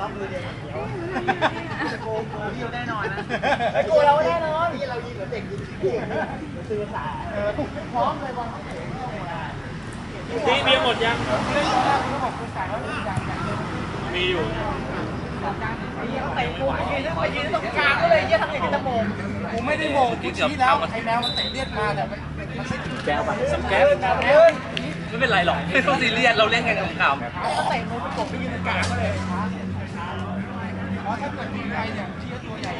รับมือเดียวจะโกงโกงพี่แน่นอนนะไอ้กูเราแน่นอนพี่เรายิงเหมือนเด็กยิงพี่งซื้อสายพร้อมเลยบอลตีเบีหมดยังมีอยู่เตะมุมยืนไปยืนตรงกลางก็เลยยี่ทำอย่างนี้จะมงกูไม่ได้โมงกูชี้แล้วไอ้แมวมันเตะเลียดมาแต่มันมันไม่ถึงแก้วไปสัมแก้วไม่เป็นไรหรอกไม่ต้องซีเรียสเราเล่นกันขำเขาเตะมุมปกบไปยืนตรงกลางก็เลย เพราะถ้าเกิดมีใครเนี่ยชี้ตัวใหญ่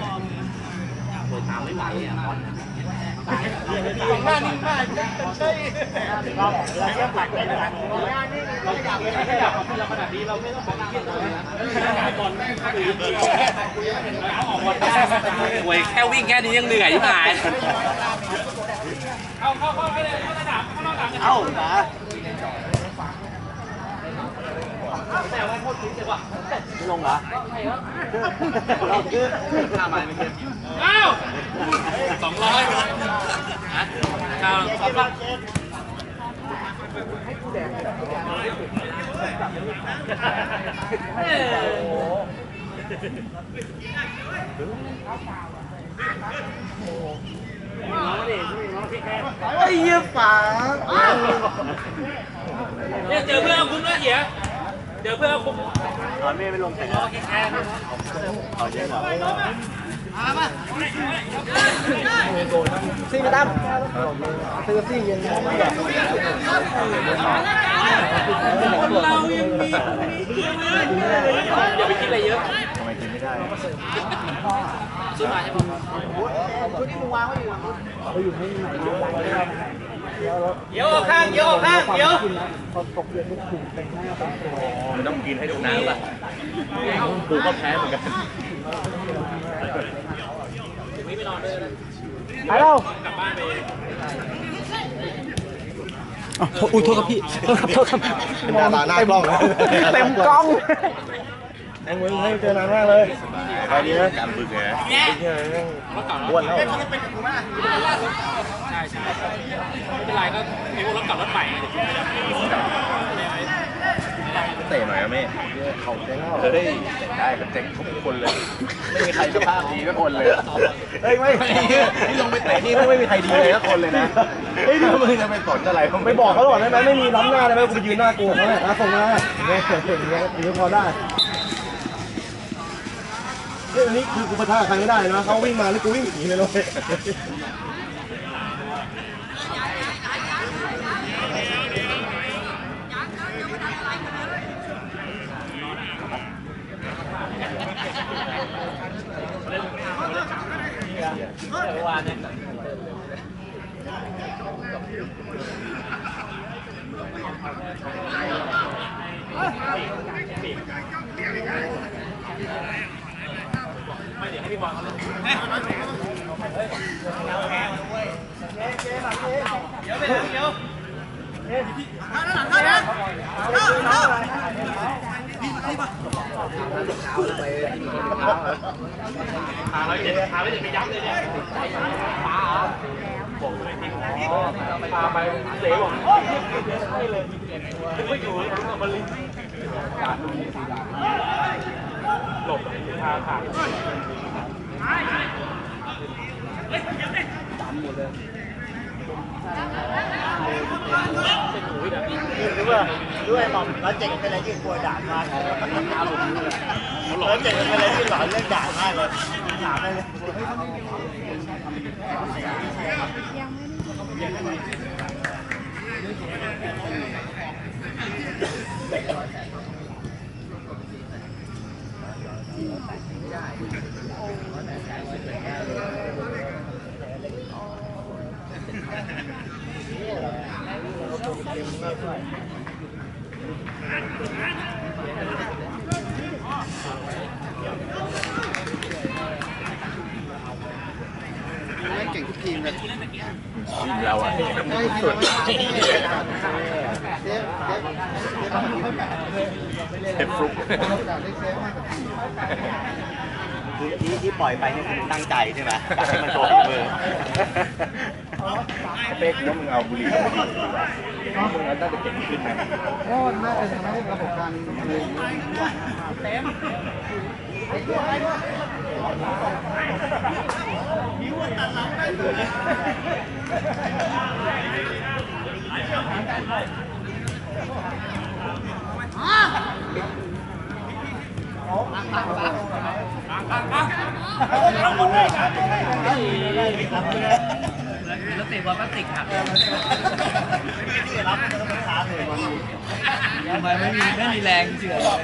ๆเปิดตามไม่ไหวอะบอลของหน้านิ่งมากเป็นใช่เราเราเทียบหลักเลยนะงานนี่เราอยากเลยไม่อยากของเราขนาดนี้เราไม่ต้องบอกเครียดเลยนะบอลเอาออกบอลได้โวยแค่วิ่งแค่นี้ยังเหนื่อยที่หายเอาเข้าเข้าไปเลยเข้าสนามเข้านอกสนามเอ้านะ แต่ว่าโคตรคิดเลยว่ะ ไม่ลงเหรอเราคือข้ามาไม่เก็บอ้าวสองร้อยฮะข้าวสำหรับเกมไอ้เหี้ยฝาเนี่ยเจอเพื่อนคุณนะเหี้ย เจอเพื่อนคุณตอนแม่ไม่ลงแต่งเอาเยอะเหรอซี่มาตั้มซื้อซี่เย็นไม่แบบเรายังมีอย่าไปคิดอะไรเยอะทำไมกินไม่ได้ซื้อมาใช่ปะชุดที่มึงวางไว้อยู่เขาอยู่ไม่ไหน เดี๋ยวออกข้างเดี๋ยวออกข้างเดี๋ยวพอตกเย็นมันถูกเป็นหน้าเป็นตัวมันต้องกินให้ทุกน้ำป่ะกูก็แพ้เหมือนกันไปนอนด้วยไปแล้วกลับบ้านไปอุ้ยโทษครับพี่โทษครับโทษครับเป็นดาราหน้ากล้องเต็มกล้อง ไอ้มึงให้เจอนานมากเลยไปดีนะการบึกไงอ้วนแล้วใช่ใช่ไม่เป็นไรก็มีพวกรถกลับรถใหม่เตะหน่อยนะแม่เขาเจ๊งเฮ้ยได้กันเจ๊งทุกคนเลย ไม่มีใครสภาพดีทุกคนเลยเฮ้ยไม่ที่ลงไปเตะนี่ไม่มีใครดีเลยทุกคนเลยนะเฮ้ยทำไมจะไปสนอะไรไม่บอกเขาหรอกได้ไหมไม่มีล้ำหน้าได้ไหมกูไปยืนหน้ากูเขาเนี่ยนะส่งมาเนี่ยอย่างเงี้ยอย่างเงี้ยพอได้เรื่ องนี้คือกูปะท่าใครไม่ได้นะเขาวิ่งมาแล้วกูวิ่งหนีเลยเลย เมื่อวานเนี่ยพาเราเจ็ดพาเราเจ็ดไปยับเลยเนี่ยพาบอกเลยทิ้งพาไปเสียบอกให้เลยไม่อยู่มาลิ้นหลบพาขาดหรือว่าด้วยหม่อมแล้วเจ๋งเป็นอะไรที่กลัวด่า มากแล้วเจ๋งเป็นอะไรที่หลอนเรื่องด่ามาก เลยถามได้เลย เก่งทุกทีมเลยทีมเราอ่ะสุดเทปฟลุก คือที่ที่ปล่อยไปเนี่ยคือตั้งใจใช่ไหมอยากให้มันโชว์ฝีมือเป๊กว่ามึงเอาบุหรี่มาดีดีกว่ามึงน่าจะเก่งขึ้นนะก็น่าจะทำให้ระบบการเรียนแล้วเตะบ อลพลาสติกหักทำไมไม่มีไม่มีแรงเฉื่อยเลย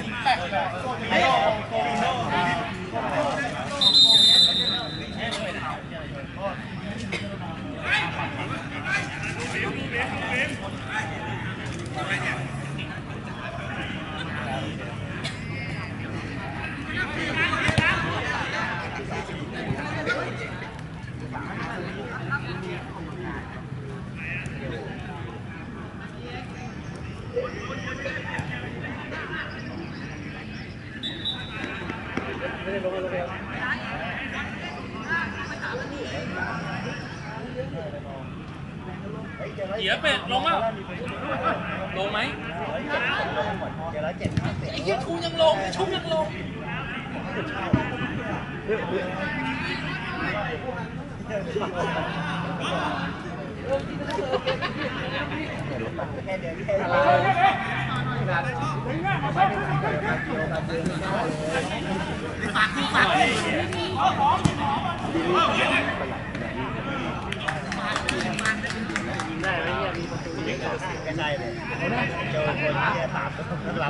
เขียเป็ดลงมั้งลงไหมไอ้เหี้ยชูยังลงชูยังลง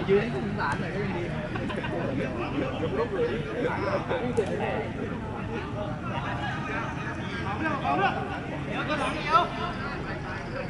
ยืนถึงหลานหน่อยก็ยังดีไ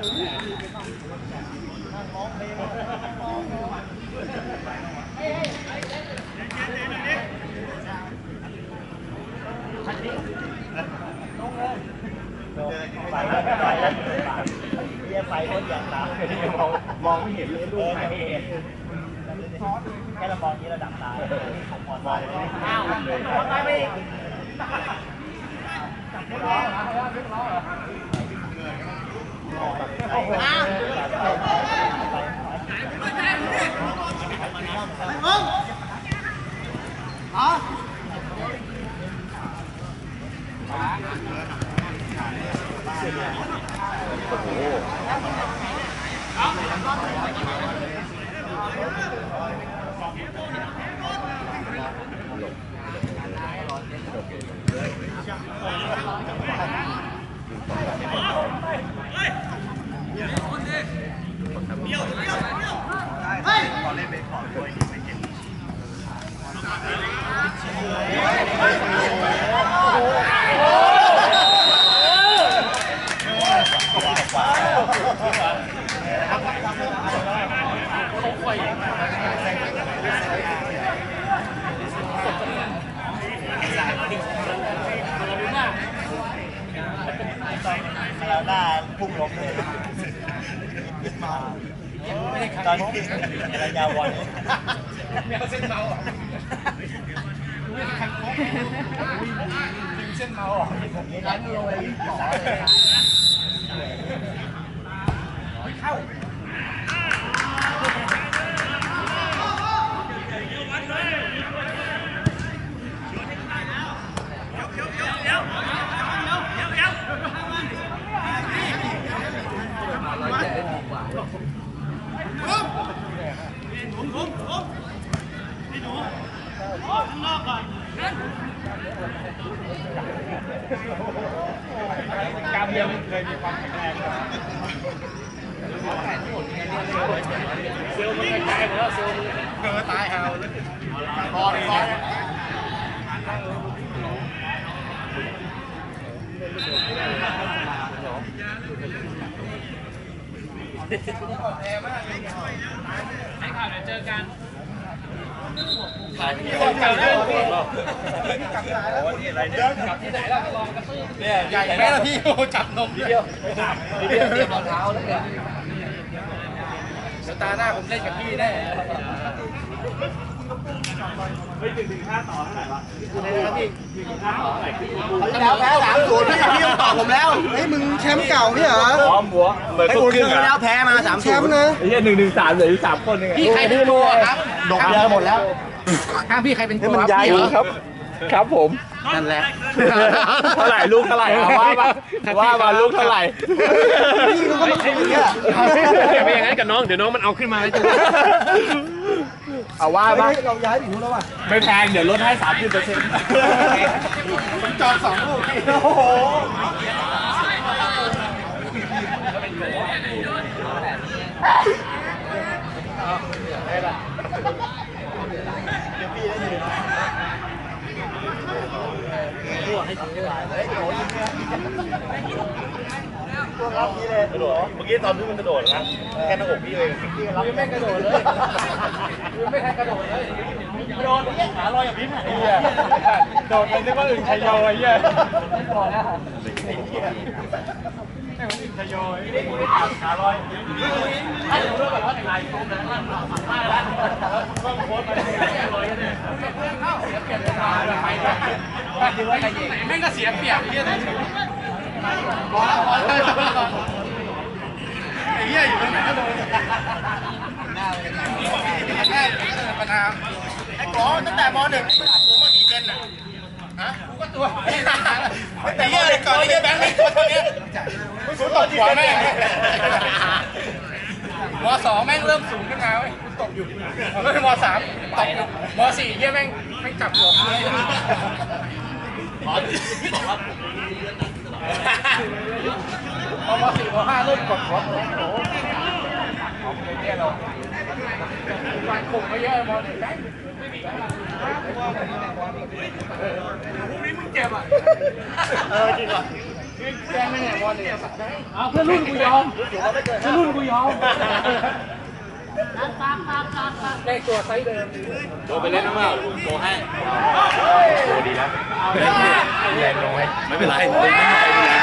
มองไม่เห็นเลยลูกไหนแค่เรามองนี้ระดับตาผมมองไปอ้าวไปไป อีกแล้ว พุ่งลงเลยตอนที่ระยะวันแมวเส้นเมาอะเส้นเมาอะร้านโรยต่อเลยร้ กว่ากล้ามเนื้อมันเคยมีความแข็งแรงเซลล์มันกระจายหมดแล้วเซลล์มันเออตาย หาวเลยพอกันขาที่เลยพอเลยเนี่ยใหญ่แม่ละพี่โอ้จับนมเดียวเดียวเดียวรองเท้าแล้วเนี่ยเดี๋ยวตาหน้าผมเล่นกับพี่แน่แล้วแพ้สามศูนย์พี่พี่ต้อผมแล้วเฮ้มึงแชมป์เก่าไม่เหรอ หัวเหมือนไอ้ทุกอุ่นครึ่งเคยอะแล้วแพ้มาสามแชศูมนป์ย์นะไอ้เหี้ยหนึ่งหนึ่งสามเหลืออยู่สามคนเองพี่ใครเป็นตัวครับดกยาหมดแล้ว ข้างพี่ใครเป็นตัวครับย้ายพี่เหรอครับ ครับผม นั่นแหละ เท่าไหร่ลูกเท่าไหร่อะว่ามาว่ามาลูกเท่าไหร่พี่เขาก็มาคุยเนี่ยอย่าไปอย่างนั้นกับน้อง เดี๋ยวน้องมันเอาขึ้นมาแล้วจะเอาว่ามา เฮ้ยเราย้ายไปอยู่แล้วว่ะไม่แพง เดี๋ยวลดให้สามสิบเปอร์เซ็นต์จอดสองลูกโอ้โห กระโดดเมื่อกี้ตอนที่มันกระโดดนะ แค่หน้าอกพี่เองรับไม่กระโดดเลยไม่แค่กระโดดเลยโดนขาลอยอย่างนี้ไอ้เหี้ยโดดไปนึกว่าอื่นชัยโยไอ้เหี้ยพอแล้วไอ้เหี้ยไม่ว่าอื่นชัยโยไอ้เหี้ยขาลอ ยถ้าเราเลือกแบบว่าถ่ายตรงนั้นมาแล้วต้องโพสไปเลยเนี่ยเข้าเสียเปรียบเลยไปไปถือว่าใครเอแม่งก็เสียเปรียบไอ้เหี้ยไอ้เหี้ยอยู่ตรงไหนก็โดนแม่ประนามไอ้กอตั้งแต่มหนึ่งผมมากี่เซนอะ ฮะกูก็ตัวแต่เหี้ยก่อนไอ้เหี้ยแบงค์ไม่ตัวเท่านี้ไม่สูงตกหัวแม่งมสองแม่งเริ่มสูงขึ้นมาเว้ยตกอยู่ไม่มสามตกอยู่มสี่เหี้ยแม่งแม่งกลับหัวเลยพอมาสี่พอห้าเริ่มกดหัวโอ้โหเนี่ยเรามันคงไม่เยอะมอหนึ่งได้ พรุ่งนี้มึงเจ็บอะเออจริงว่ะแกไม่เนี่ยมอหนึ่งเอาเพื่อนรุ่นกูยอมเพื่อนรุ่นกูยอมได้ตัวไซส์เดิมโดไปเล่นน้ำเปล่าโดให้โดดีแล้วแรงน้อยไม่เป็นไรไม่มีใครดูแล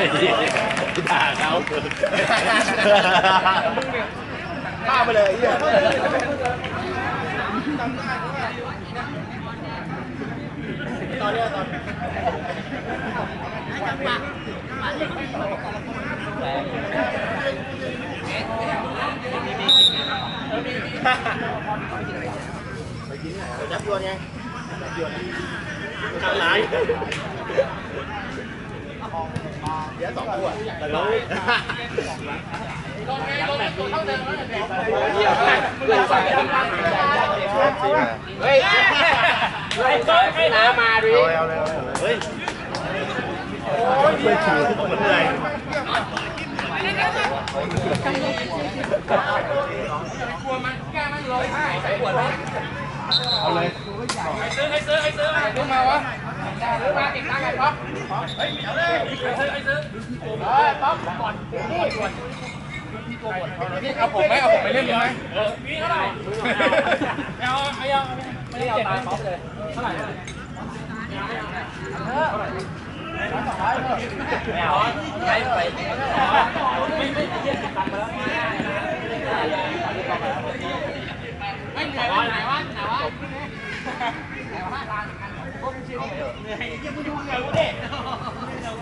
ด่าเขาข้าไปเลยเหี้ยตอนเนี้ยตอนจับยวนไงจับยวนทำไรเดี๋ยวสองขวดแล้วเฮ้ยให้น้ามาดิเฮ้ยไม่ถือเหมื อนเหนื่อยกลัวมันแก้มันร้อยไห้ใส่ขวดไว้เอาเลยให้ซื้อให้ซื้อให้ซื้อให้ซื้อมาวะซื้อมาติดตั้งไงป๊อป เฮ้ยเอาเลยให้ซื้อให้ซื้อเฮ้ยป๊อปก่อนนี่ก่อนเอาผมไหมเอาผมไปเล่นไหมเออมีเท่าไหร่ไม่เอาไม่เอาไม่เอาตามป๊อปเลยเท่าไหร่ไม่เอาไปไปไม่ไม่เยี่ยมตังค์ไปแล้วไม่เหนื่อยไหนวะไหนวะไหนวะ ไหนวะพวกชิ้นเหนื่อยยังไม่ดูเหนื่อยกูเด็ก นอนยาว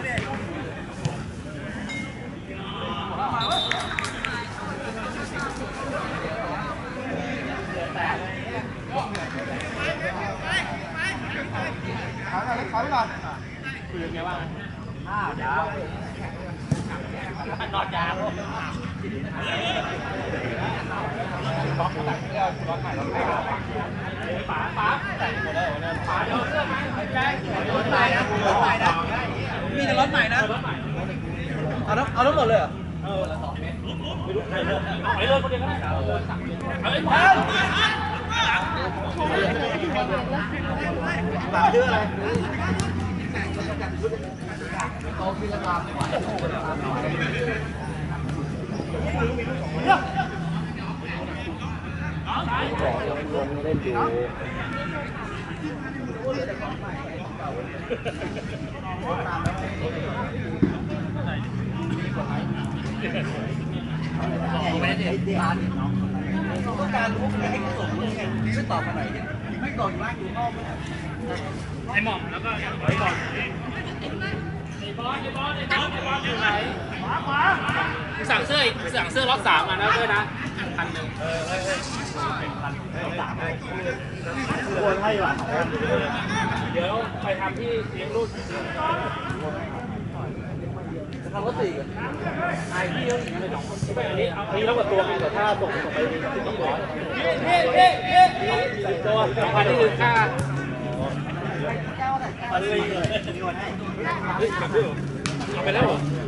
ป๋าป๋าป๋าเดี๋ยวเสื้อมาใจใจตายนะตายนะ มีแต่รถใหม่นะ เอาทั้งเอาทั้งหมดเลยเหรอไปเลยคนเดียวก็ได้เอาไอ้พันปากชื่ออะไรต้องการรู้ได้เขาส่งเรื่องไงช่วยตอบมาหน่อยดิไม่ ไม่ได้ไอ้หม่อมแล้วก็ไอ้บอลไอ้บอลไอ้บอลไอ้บอลไอ้บอลอยู่ไหนขวาขวา สั่งเสื้ออีกสั่งเสื้อล็อตสามมานะเพื่อนนะพันหนึ่งควรให้หลังเดี๋ยวไปทำที่เลี้ยงลูกทำรถสี่กันไอ้พี่ต้องไปสองคนไปอันนี้เอาอันนี้แล้วกว่าตัวกันแต่ถ้าส่งส่งไปที่นี่ร้อยตัวสองพันนี่คือค่าเอาไปแล้เหรอก็กลัวไก่เจี้ยเมื่อกี้ไปเนี่ยตายก็ไม่ตาไรแค่นี้วเห็นห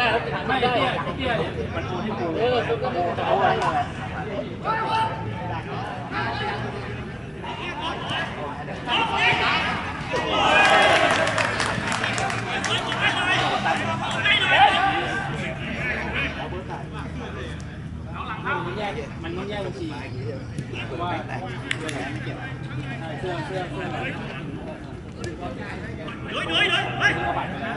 น้าแล้วถ่ายไม่ได้อะไอ้ มันต้องแยกมันต้องแยกบัญชีเพราะว่าเสื้องไม่เสื้อเสื้อเสื้อเฮ้ยเฮ้ยเฮ้ยเฮ้ยเอาบัตรไปนะ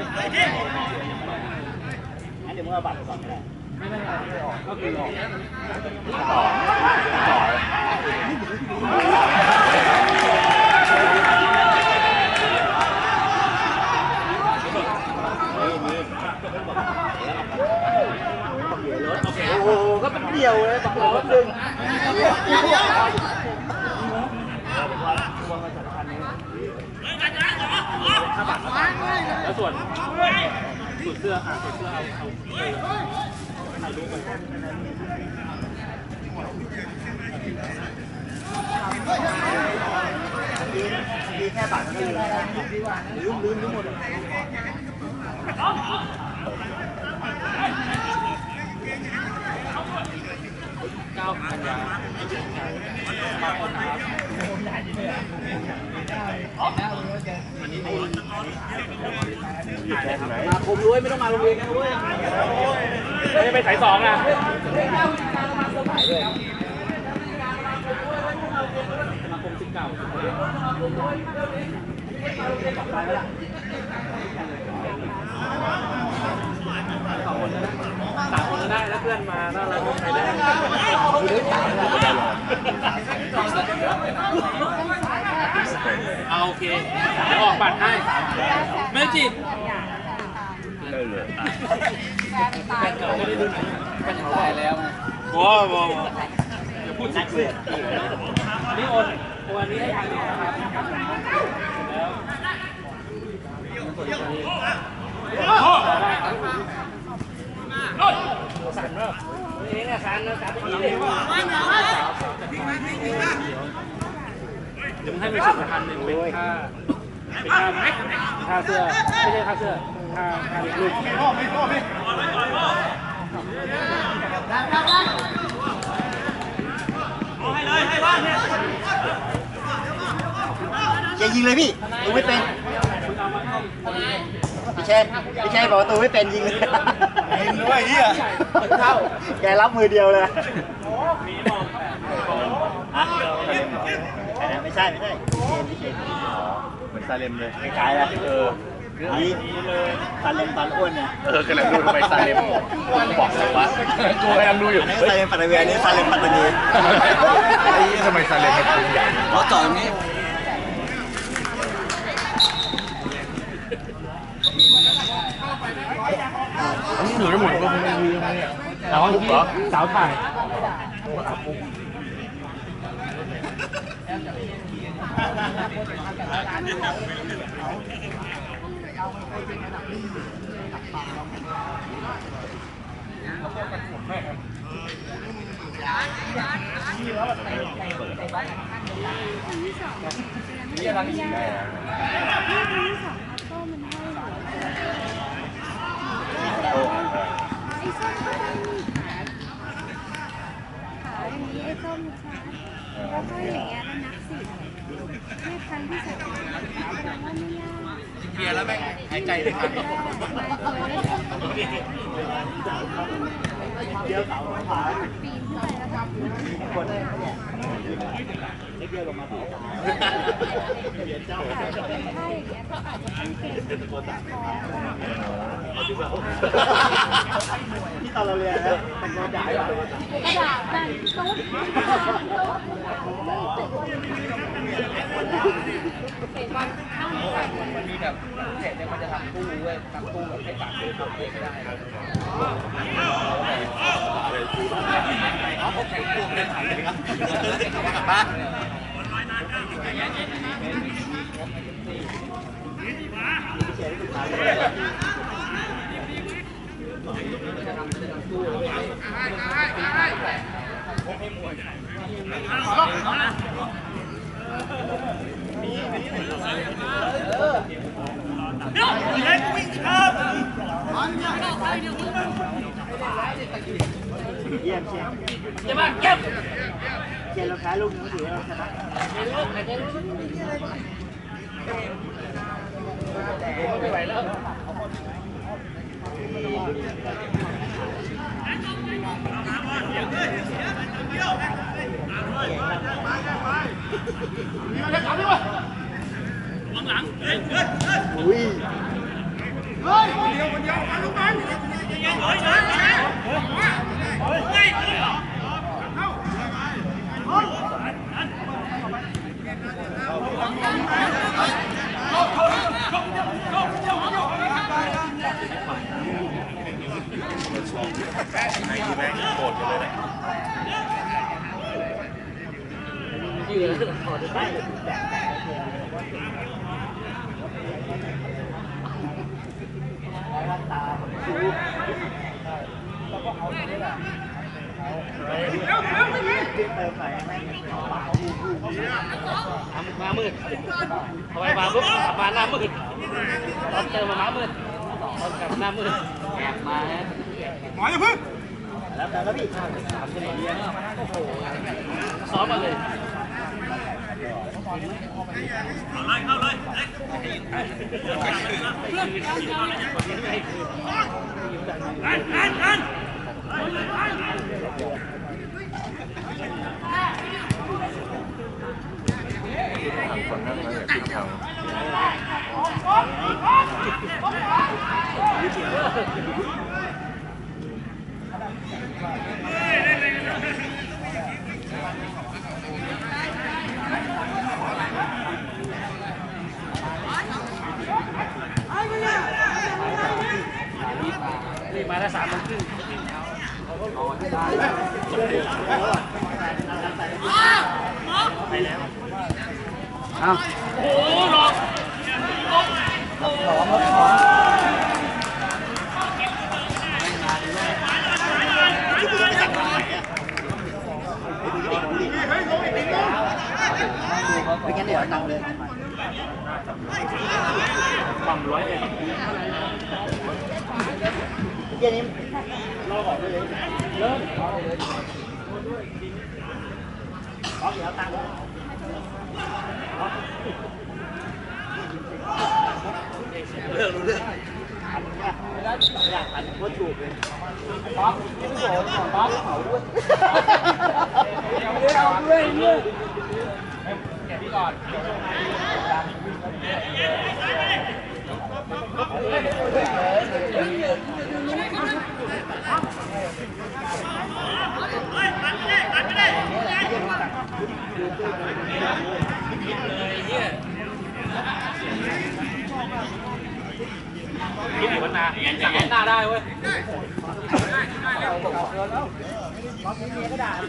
งั้นเดี๋ยวมึงเอาบัตรก่อนก็ได้ไม่ได้ไม่ออกก็คือหลอกต่อต่อ โอ้โห ก็เป็นเดี่ยวเลยปักรถดึงแล้วส่วนส่วนเสื้ออะส่วนเสื้อเอาเอาถ่ายรูปไปมีแค่บัตรก็ลืมลืมลืมลืมหมด มาผมรู้ไม่ต้องมาโรงเรียนกันเว้ยไม่ไปสายสองนะมาคมสิบเก้า สามคนได้แล้วเพื่อนมาแล้วเราใครได้เอาโอเคเดี๋ยวออกบัตรให้ไม่จีบได้เลยแฟนเก่าไม่ได้ดูหนังแฟนตายแล้วว้าวว้าวอย่าพูดสิสินี่โอนโอนอันนี้ให้ทางนี้นะครับแล้ว ยวมึงให้ไปสิบพันหนึ่งเป็นค่าเป็นค่าค่าเสื้อไม่ใช่ค่าเสื้อค่าค่าเลี้ยงลูกอย่ายิงเลยพี่ตูไม่เป็นพี่เชนพี่เชนบอกว่าตูไม่เป็นยิงเลย ยิงด้วยเฮียเข้า แกรับมือเดียวเลยไม่ใช่ ไม่ใช่พี่เชนพี่เชนเหมือนซาเลมเลยคล้ายๆนะเออนี่ตอนเล่นตอนอ้วนเนี่ยเออกำลังดูทำไมซาเลมบอกเลยวะกูกำลังดูอยู่อันนี้ซาเลมปัตตานีอันนี้ซาเลมปัตตานีไอ้ทำไมซาเลมมันปืนใหญ่เขาจอดตรงนี้ อันนี้เหลือหมดก็ไม่มีอะไรอะสาวที่สาวถ่าย นี่กำลังชิม ที่สองอัพโต้มันให้หนูไอ้ส้มก็ไม่มีขาขาอย่างนี้ไอ้ส้มชัดแล้วก็อย่างเงี้ยแล้วนับสิแม่ครั้งที่สองแสดงว่าไม่ยาก เบียร์แล้วแม่งหายใจไม่ทัน เดี๋ยวเสาขา ปีนขึ้นไปแล้วก็ คนเล็กเดียวลงมาต่อ อาจจะเป็นท่าอย่างเงี้ยก็อาจจะต้อง เก่งพอที่ตอนเราเรียนนะแต่งงานจ่ายอะกระดาษนั่นตุ๊ดตุ๊ดมันมีแบบเศษเนี่ยมันจะทำตู้เว้ยทำตู้แบบให้ตัดเลยทำเองไม่ได้เขาแข่งตู้เล่ไทยเลยครับกลับบ้าน เยี่ยมเชียร์จะมาเก็บเชียร์เราแพ้ลูกนึงก็ถือว่าเราชนะ Ui. Ơi, con điều con điều, con lúc đấy. Nhanh nhanh, đuổi đuổi. ไม่ไหวแล้วอุ้ยยืนแล้วถอดได้เติมหน่อยแม่งเปล่าบูบูมามืดทำไมมาปุ๊บมาหน้ามืดตอนเจอมาม้ามืดตอนกลับหน้ามืดแอบมา หมออย่าพึ่ง แล้วแต่แล้วพี่ ซ้อมมาเลย นี่ มาแล้วสามโมงครึ่งเอาโอ้โหหลอกไม่งั้นเดี๋ยว ตังเลยฝั่งร้อยเอ็ดเย็นนี้รอก่อนเลยเริ่มเอาเลยเอาเดี๋ยวตังค์เร้อนเมียก็ด่าเ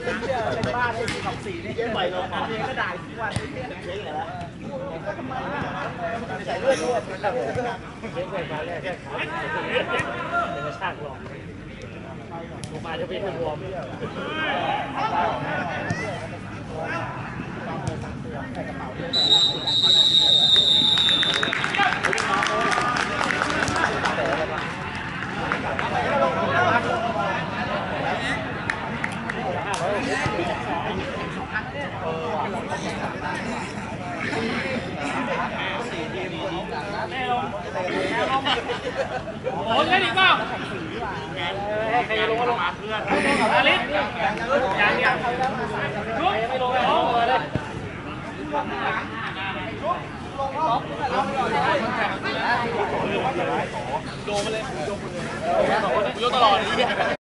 ป็นบ้านเลยสี่สองสี่นี่เจ๊ไปเนาะเมียก็ด่าทุกวันเจ๊เหรอใส่เลือดด้วยเจ๊ไปมาแรกแค่ขาจะมาชากหลอกผกมาจะเป็นหัวไม่ได้ โอนเงินอีกเปล่าใครลงก็ลงมาเพื่อนอาลิสย่างเดียวชุบไม่ลงเลยโดนไปเลยโดนไปเลยโดนตลอด